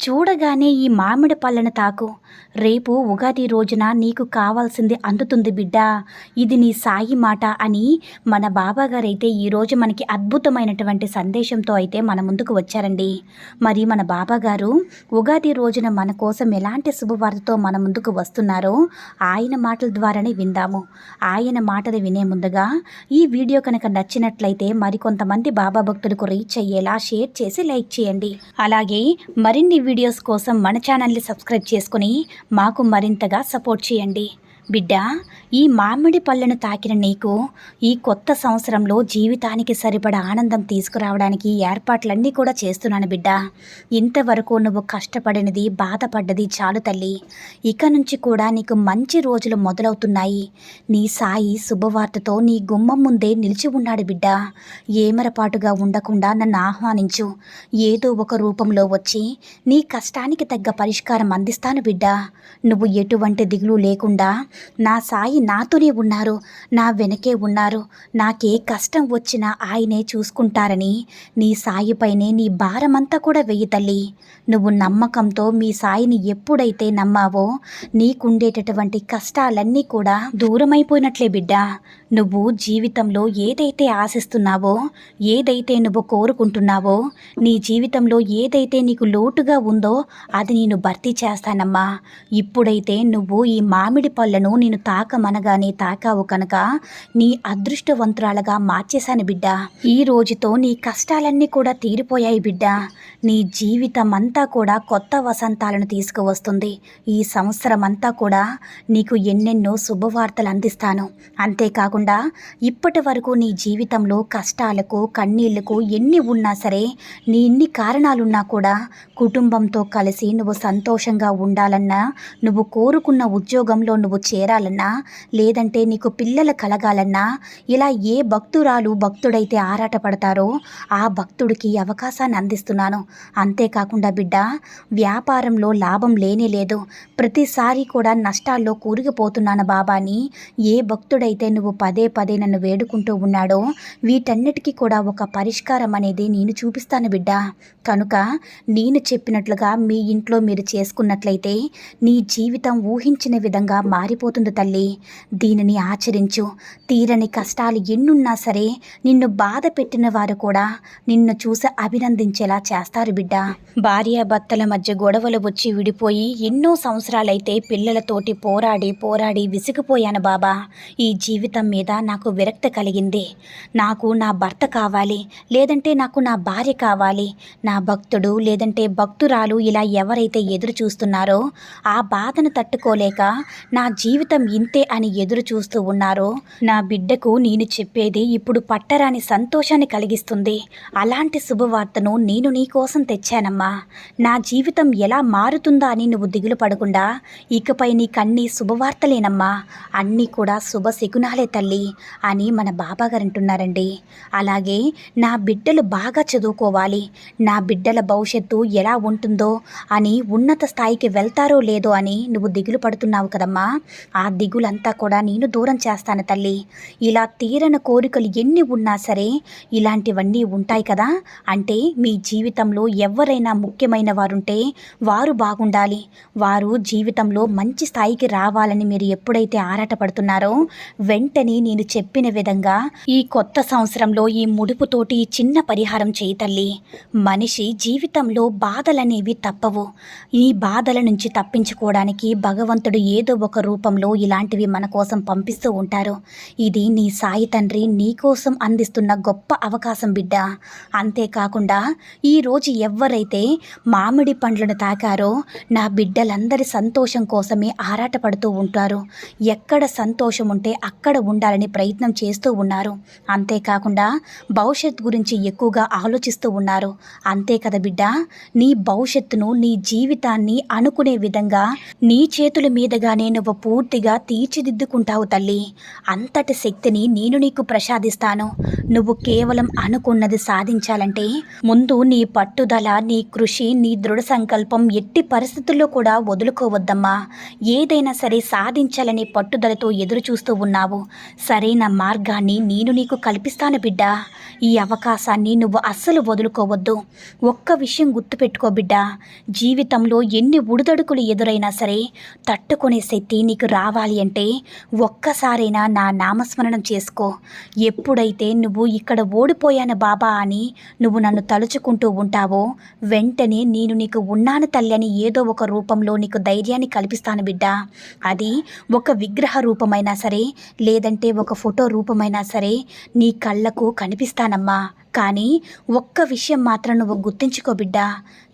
చూడగానే ఈ మామిడి పళ్ళను తాకు. రేపు ఉగాది రోజున నీకు కావాల్సింది అందుతుంది బిడ్డ. ఇది నీ సాయి మాట అని మన బాబాగారు అయితే ఈరోజు మనకి అద్భుతమైనటువంటి సందేశంతో అయితే మన ముందుకు వచ్చారండి. మరి మన బాబాగారు ఉగాది రోజున మన కోసం ఎలాంటి శుభవార్తతో మన ముందుకు వస్తున్నారో ఆయన మాటల ద్వారానే విందాము. ఆయన మాటలు వినే ముందుగా ఈ వీడియో కనుక నచ్చినట్లయితే మరికొంతమంది బాబా భక్తులకు రీచ్ అయ్యేలా షేర్ చేసి లైక్ చేయండి. అలాగే మరిన్ని వీడియోస్ కోసం మన ఛానల్ని సబ్స్క్రైబ్ చేసుకుని మాకు మరింతగా సపోర్ట్ చేయండి. బిడ్డ ఈ మామిడి పళ్ళను తాకిన నీకు ఈ కొత్త సంవత్సరంలో జీవితానికి సరిపడ ఆనందం తీసుకురావడానికి ఏర్పాట్లన్నీ కూడా చేస్తున్నాను బిడ్డ. ఇంతవరకు నువ్వు కష్టపడినది బాధపడ్డది చాలు తల్లి. ఇక నుంచి కూడా నీకు మంచి రోజులు మొదలవుతున్నాయి. నీ సాయి శుభవార్తతో నీ గుమ్మం ముందే నిలిచి ఉన్నాడు బిడ్డ. ఏమరపాటుగా ఉండకుండా నన్ను ఆహ్వానించు. ఏదో ఒక రూపంలో వచ్చి నీ కష్టానికి తగ్గ పరిష్కారం అందిస్తాను బిడ్డ. నువ్వు ఎటువంటి దిగులు లేకుండా నా సాయి నాతోనే ఉన్నారు. నా వెనకే ఉన్నారు. నాకే కష్టం వచ్చినా ఆయనే చూసుకుంటారని. నీ సాయిపైనే నీ భారమంతా కూడా వెయ్యి తల్లి. నువ్వు నమ్మకంతో మీ సాయిని ఎప్పుడైతే నమ్మావో నీకుండేటటువంటి కష్టాలన్నీ కూడా దూరమైపోయినట్లే బిడ్డ. నువ్వు జీవితంలో ఏదైతే ఆశిస్తున్నావో ఏదైతే నువ్వు కోరుకుంటున్నావో నీ జీవితంలో ఏదైతే నీకు లోటుగా ఉందో అది నేను భర్తీ చేస్తానమ్మా. ఇప్పుడైతే నువ్వు ఈ మామిడి పళ్ళను నేను తాకమనగానే తాకావు కనుక నీ అదృష్టవంతురాలుగా మార్చేశాను బిడ్డ. ఈ రోజుతో నీ కష్టాలన్నీ కూడా తీరిపోయాయి బిడ్డ. నీ జీవితం అంతా కూడా కొత్త వసంతాలను తీసుకువస్తుంది. ఈ సంవత్సరం అంతా కూడా నీకు ఎన్నెన్నో శుభవార్తలు అందిస్తాను. అంతేకాకుండా ఇప్పటి వరకు నీ జీవితంలో కష్టాలకు కన్నీళ్ళకు ఎన్ని ఉన్నా సరే నీ ఎన్ని కారణాలున్నా కూడా కుటుంబంతో కలిసి నువ్వు సంతోషంగా ఉండాలన్నా నువ్వు కోరుకున్న ఉద్యోగంలో నువ్వు చేరాలన్నా లేదంటే నీకు పిల్లలు కలగాలన్నా ఇలా ఏ భక్తురాలు భక్తుడైతే ఆరాటపడతారో ఆ భక్తుడికి అవకాశాన్ని అందిస్తున్నాను. అంతేకాకుండా బిడ్డ వ్యాపారంలో లాభం లేనే లేదు. ప్రతిసారి కూడా నష్టాల్లో కూరుకుపోతున్నాను బాబాని. ఏ భక్తుడైతే నువ్వు పదే పదే నన్ను వేడుకుంటూ ఉన్నాడో వీటన్నిటికీ కూడా ఒక పరిష్కారం అనేది నేను చూపిస్తాను బిడ్డ. కనుక నేను చెప్పినట్లుగా మీ ఇంట్లో మీరు చేసుకున్నట్లయితే నీ జీవితం ఊహించిన విధంగా మారిపోతుంది తల్లి. దీనిని ఆచరించు. తీరని కష్టాలు ఎన్నున్నా సరే నిన్ను బాధ పెట్టిన వారు కూడా నిన్ను చూసి అభినందించేలా చేస్తారు బిడ్డ. భార్యాభర్తల మధ్య గొడవలు వచ్చి విడిపోయి ఎన్నో సంవత్సరాలైతే పిల్లలతోటి పోరాడి పోరాడి విసిగిపోయాను బాబా. ఈ జీవితం మీద నాకు విరక్తి కలిగింది. నాకు నా భర్త కావాలి లేదంటే నాకు నా భార్య కావాలి. నా భక్తుడు లేదంటే భక్తురాలు ఇలా ఎవరైతే ఎదురు చూస్తున్నారో ఆ బాధను తట్టుకోలేక నా జీవితం ఇంతే అని ఎదురు చూస్తూ ఉన్నారో నా బిడ్డకు నేను చెప్పేది ఇప్పుడు పట్టరాని సంతోషాన్ని కలిగిస్తుంది. అలాంటి శుభవార్తను నేను నీకోసం తెచ్చానమ్మా. నా జీవితం ఎలా మారుతుందా అని నువ్వు దిగులు పడకుండా ఇకపై నీకన్నీ శుభవార్తలేనమ్మా. అన్నీ కూడా శుభ శకునాలే తల్లి. అని మన బాబాగారు అంటున్నారండి అలాగే నా బిడ్డలు బాగా చదువుకోవాలి నా బిడ్డల భవిష్యత్తు ఎలా ఉంటుందో అని ఉన్నత స్థాయికి వెళ్తారో లేదో అని నువ్వు దిగులు పడుతున్నావు కదమ్మా. ఆ దిగులంతా కూడా నేను దూరం చేస్తాను తల్లి. ఇలా తీరని కోరికలు ఎన్ని ఉన్నా సరే ఇలాంటివన్నీ ఉంటాయి కదా. అంటే మీ జీవితంలో ఎవరైనా ముఖ్యమైన వారుంటే వారు బాగుండాలి. వారు జీవితంలో మంచి స్థాయికి రావాలని మీరు ఎప్పుడైతే ఆరాటపడుతున్నారో వెంటనే నేను చెప్పిన విధంగా ఈ కొత్త సంవత్సరంలో ఈ ముడుపుతోటి చిన్న పరిహారం చేయి తల్లి. మనిషి జీవితంలో బాధలనేవి తప్పవు. ఈ బాధల నుంచి తప్పించుకోవడానికి భగవంతుడు ఏదో ఒక రూపంలో ఇలాంటివి మన కోసం పంపిస్తూ ఉంటారు. ఇది నీ సాయి తండ్రి నీకోసం అందిస్తున్న గొప్ప అవకాశం బిడ్డ. అంతేకాకుండా ఈరోజు ఎవరైతే మామిడి పండ్లను తాకారో నా బిడ్డలందరి సంతోషం కోసమే ఆరాటపడుతూ ఉంటారు. ఎక్కడ సంతోషం ఉంటే అక్కడ ఉండాలని ప్రయత్నం చేస్తూ ఉన్నారు. అంతేకాకుండా భవిష్యత్ గురించి ఎక్కువగా ఆలోచిస్తూ ఉన్నారు. అంతే కదా బిడ్డ? నీ భవిష్యత్తును నీ జీవితాన్ని అనుకునే విధంగా నీ చేతుల మీదుగానే నువ్వు పూర్తిగా తీర్చిదిద్దుకుంటావు తల్లి. అంతటి శక్తిని నేను నీకు ప్రసాదిస్తాను. నువ్వు కేవలం అనుకున్నది సాధించాలంటే ముందు నీ పట్టుదల నీ కృషి నీ దృఢ సంకల్పం ఎట్టి పరిస్థితుల్లో కూడా వదులుకోవద్దమ్మా. ఏదైనా సరే సాధించాలనే పట్టుదలతో ఎదురు చూస్తూ ఉన్నావు. సరైన మార్గాన్ని నేను నీకు కల్పిస్తాను బిడ్డ. ఈ అవకాశాన్ని నువ్వు అస్సలు వదులుకోవద్దు. ఒక్క విషయం గుర్తుపెట్టుకో బిడ్డ. జీవితంలో ఎన్ని ఉడుదడుకులు ఎదురైనా సరే తట్టుకునే శక్తి నీకు రావాలి అంటే ఒక్కసారైనా నా నామస్మరణం చేసుకో. ఎప్పుడైతే నువ్వు ఇక్కడ ఓడిపోయాను బాబా అని నువ్వు నన్ను తలుచుకుంటూ ఉంటావో వెంటనే నేను నీకు ఉన్నాను తల్లి అని ఏదో ఒక రూపంలో నీకు ధైర్యాన్ని కల్పిస్తాను బిడ్డ. అది ఒక విగ్రహ రూపమైనా సరే లేదంటే ఒక ఫోటో రూపమైనా సరే నీ కళ్ళకు కనిపిస్తానమ్మా. కానీ ఒక్క విషయం మాత్రం నువ్వు గుర్తుంచుకో బిడ్డ.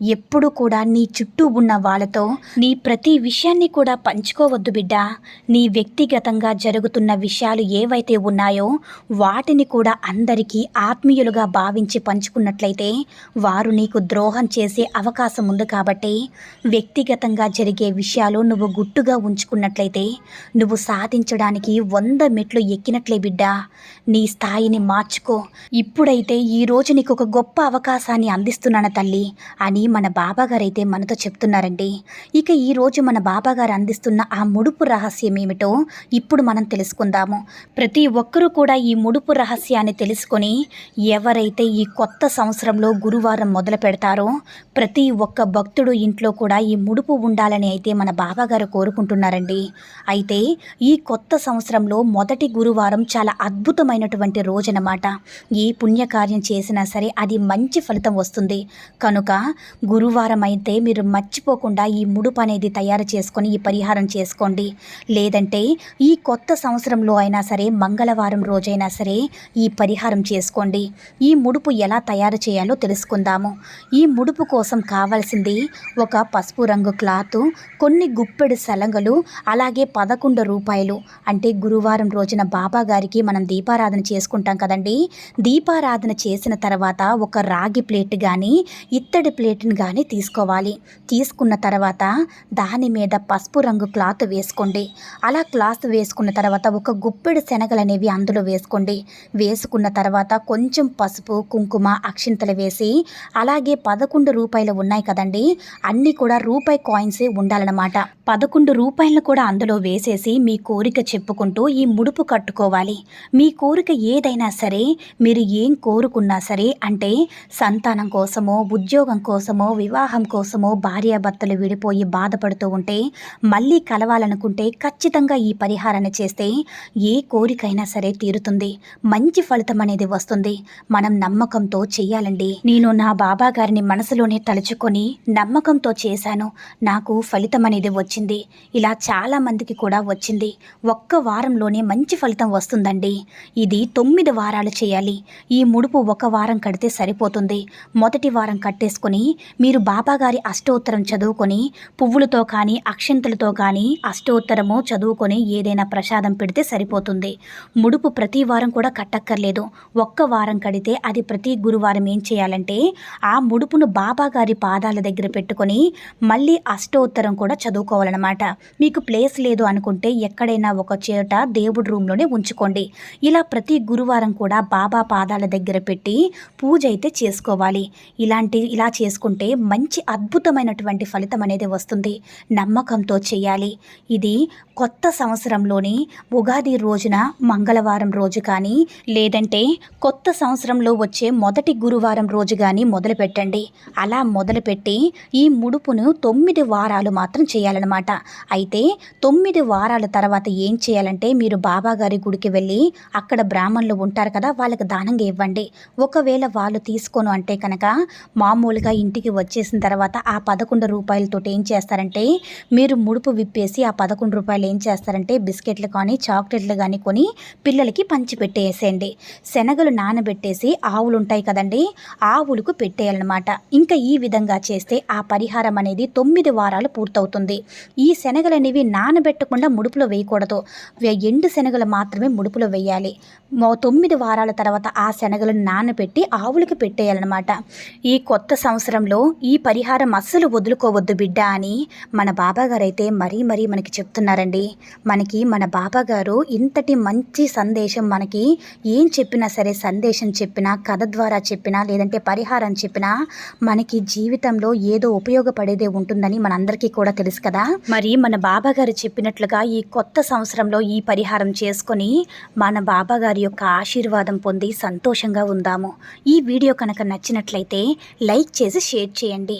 ఎప్పుడు కూడా నీ చుట్టూ ఉన్న వాళ్ళతో నీ ప్రతి విషయాన్ని కూడా పంచుకోవద్దు బిడ్డ. నీ వ్యక్తిగతంగా జరుగుతున్న విషయాలు ఏవైతే ఉన్నాయో వాటిని కూడా అందరికీ ఆత్మీయులుగా భావించి పంచుకున్నట్లయితే వారు నీకు ద్రోహం చేసే అవకాశం ఉంది కాబట్టి వ్యక్తిగతంగా జరిగే విషయాలు నువ్వు గుట్టుగా ఉంచుకున్నట్లయితే నువ్వు సాధించడానికి వంద మెట్లు ఎక్కినట్లే బిడ్డ. నీ స్థాయిని మార్చుకో. ఇప్పుడైతే ఈ రోజు నీకు ఒక గొప్ప అవకాశాన్ని అందిస్తున్నాను తల్లి అని మన బాబాగారైతే మనతో చెప్తున్నారండి. ఇక ఈ రోజు మన బాబాగారు అందిస్తున్న ఆ ముడుపు రహస్యం ఏమిటో ఇప్పుడు మనం తెలుసుకుందాము. ప్రతి ఒక్కరూ కూడా ఈ ముడుపు రహస్యాన్ని తెలుసుకొని ఎవరైతే ఈ కొత్త సంవత్సరంలో గురువారం మొదలు పెడతారో ప్రతి ఒక్క భక్తుడు ఇంట్లో కూడా ఈ ముడుపు ఉండాలని అయితే మన బాబాగారు కోరుకుంటున్నారండి. అయితే ఈ కొత్త సంవత్సరంలో మొదటి గురువారం చాలా అద్భుతమైనటువంటి రోజనమాట. ఈ పుణ్యకార్యం చేసినా సరే అది మంచి ఫలితం వస్తుంది. కనుక గురువారం అయితే మీరు మర్చిపోకుండా ఈ ముడుపు అనేది తయారు చేసుకొని ఈ పరిహారం చేసుకోండి. లేదంటే ఈ కొత్త సంవత్సరంలో అయినా సరే మంగళవారం రోజైనా సరే ఈ పరిహారం చేసుకోండి. ఈ ముడుపు ఎలా తయారు చేయాలో తెలుసుకుందాము. ఈ ముడుపు కోసం కావాల్సింది ఒక పసుపు రంగు క్లాత్ కొన్ని గుప్పెడు సలంగలు అలాగే పదకొండు రూపాయలు. అంటే గురువారం రోజున బాబా గారికి మనం దీపారాధన చేసుకుంటాం కదండి. దీపారాధన చేసిన తర్వాత ఒక రాగి ప్లేట్ కానీ ఇత్తడి ప్లేట్ని కానీ తీసుకోవాలి. తీసుకున్న తర్వాత దాని మీద పసుపు రంగు క్లాత్ వేసుకోండి. అలా క్లాత్ వేసుకున్న తర్వాత ఒక గుప్పెడు శనగలు అనేవి అందులో వేసుకోండి. వేసుకున్న తర్వాత కొంచెం పసుపు కుంకుమ అక్షింతలు వేసి అలాగే పదకొండు రూపాయలు ఉన్నాయి కదండి అన్నీ కూడా రూపాయి కాయిన్సే ఉండాలన్నమాట. పదకొండు రూపాయలను కూడా అందులో వేసేసి మీ కోరిక చెప్పుకుంటూ ఈ ముడుపు కట్టుకోవాలి. మీ కోరిక ఏదైనా సరే మీరు ఏం కోరుకున్నా సరే అంటే సంతానం కోసమో ఉద్యోగం కోసమో వివాహం కోసమో భార్యాభర్తలు విడిపోయి బాధపడుతూ ఉంటే మళ్ళీ కలవాలనుకుంటే ఖచ్చితంగా ఈ పరిహారాన్ని చేస్తే ఏ కోరికైనా సరే తీరుతుంది. మంచి ఫలితం అనేది వస్తుంది. మనం నమ్మకంతో చెయ్యాలండి నేను నా బాబా గారిని మనసులోనే తలుచుకొని నమ్మకంతో చేశాను. నాకు ఫలితం అనేది వచ్చింది. ఇలా చాలా మందికి కూడా వచ్చింది. ఒక్క వారంలోనే మంచి ఫలితం వస్తుందండి. ఇది తొమ్మిది వారాలు చేయాలి. ఈ ముడుపు ఒక వారం కడితే సరిపోతుంది. మొదటి వారం కట్టేసుకొని మీరు బాబాగారి అష్టోత్తరం చదువుకొని పువ్వులతో కానీ అక్షంతలతో కానీ అష్టోత్తరము చదువుకొని ఏదైనా ప్రసాదం పెడితే సరిపోతుంది. ముడుపు ప్రతి వారం కూడా కట్టక్కర్లేదు. ఒక్క వారం కడితే అది ప్రతి గురువారం ఏం చేయాలంటే ఆ ముడుపును బాబాగారి పాదాల దగ్గర పెట్టుకొని మళ్ళీ అష్టోత్తరం కూడా చదువుకోవాలన్నమాట. మీకు ప్లేస్ లేదు అనుకుంటే ఎక్కడైనా ఒక చోట దేవుడి రూమ్లోనే ఉంచుకోండి. ఇలా ప్రతి గురువారం కూడా బాబా పాదాల దగ్గర పెట్టి పూజ అయితే చేసుకోవాలి. ఇలాంటి ఇలా చేసుకుంటే మంచి అద్భుతమైనటువంటి ఫలితం అనేది వస్తుంది. నమ్మకంతో చేయాలి. ఇది కొత్త సంవత్సరంలోని ఉగాది రోజున మంగళవారం రోజు కానీ లేదంటే కొత్త సంవత్సరంలో వచ్చే మొదటి గురువారం రోజు కానీ మొదలుపెట్టండి. అలా మొదలుపెట్టి ఈ ముడుపును తొమ్మిది వారాలు మాత్రం చేయాలన్నమాట. అయితే తొమ్మిది వారాల తర్వాత ఏం చేయాలంటే మీరు బాబాగారి గుడికి వెళ్ళి అక్కడ బ్రాహ్మణులు ఉంటారు కదా వాళ్ళకి దానంగా ఇవ్వండి. ఒకవేళ వాళ్ళు తీసుకోను అంటే కనుక మామూలుగా ఇంటికి వచ్చేసిన తర్వాత ఆ పదకొండు రూపాయలతో ఏం చేస్తారంటే మీరు ముడుపు విప్పేసి ఆ పదకొండు రూపాయలు ఏం చేస్తారంటే బిస్కెట్లు కానీ చాక్లెట్లు కానీ కొని పిల్లలకి పంచి పెట్టేసేయండి శనగలు నానబెట్టేసి ఆవులు ఉంటాయి కదండి ఆవులకు పెట్టేయాలన్నమాట. ఇంకా ఈ విధంగా చేస్తే ఆ పరిహారం అనేది తొమ్మిది వారాలు పూర్తవుతుంది. ఈ శనగలు అనేవి నానబెట్టకుండా ముడుపులో వేయకూడదు. వే- ఎండు శనగలు మాత్రమే ముడుపులో వేయాలి. తొమ్మిది వారాల తర్వాత ఆ శనగలను నానబెట్టి ఆవులకు పెట్టేయాలన్నమాట. ఈ కొత్త సంవత్సరంలో ఈ పరిహారం అస్సలు వదులుకోవద్దు బిడ్డ అని మన బాబాగారు అయితే మరీ మరీ మనకి చెప్తున్నారండి. మనకి మన బాబాగారు ఇంతటి మంచి సందేశం మనకి ఏం చెప్పినా సరే సందేశం చెప్పినా కథ ద్వారా చెప్పినా లేదంటే పరిహారం చెప్పినా మనకి జీవితంలో ఏదో ఉపయోగపడేదే ఉంటుందని మనందరికీ కూడా తెలుసు కదా. మరి మన బాబాగారు చెప్పినట్లుగా ఈ కొత్త సంవత్సరంలో ఈ పరిహారం చేసుకొని మన బాబాగారి యొక్క ఆశీర్వాదం పొంది సంతోషంగా తెలుసుకుందాము. ఈ వీడియో కనుక నచ్చినట్లయితే లైక్ చేసి షేర్ చేయండి.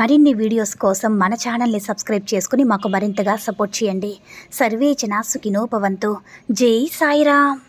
మరిన్ని వీడియోస్ కోసం మన ఛానల్ని సబ్స్క్రైబ్ చేసుకుని మాకు మరింతగా సపోర్ట్ చేయండి. సర్వేచన సుఖినోపవంతు జై సాయిరామ్.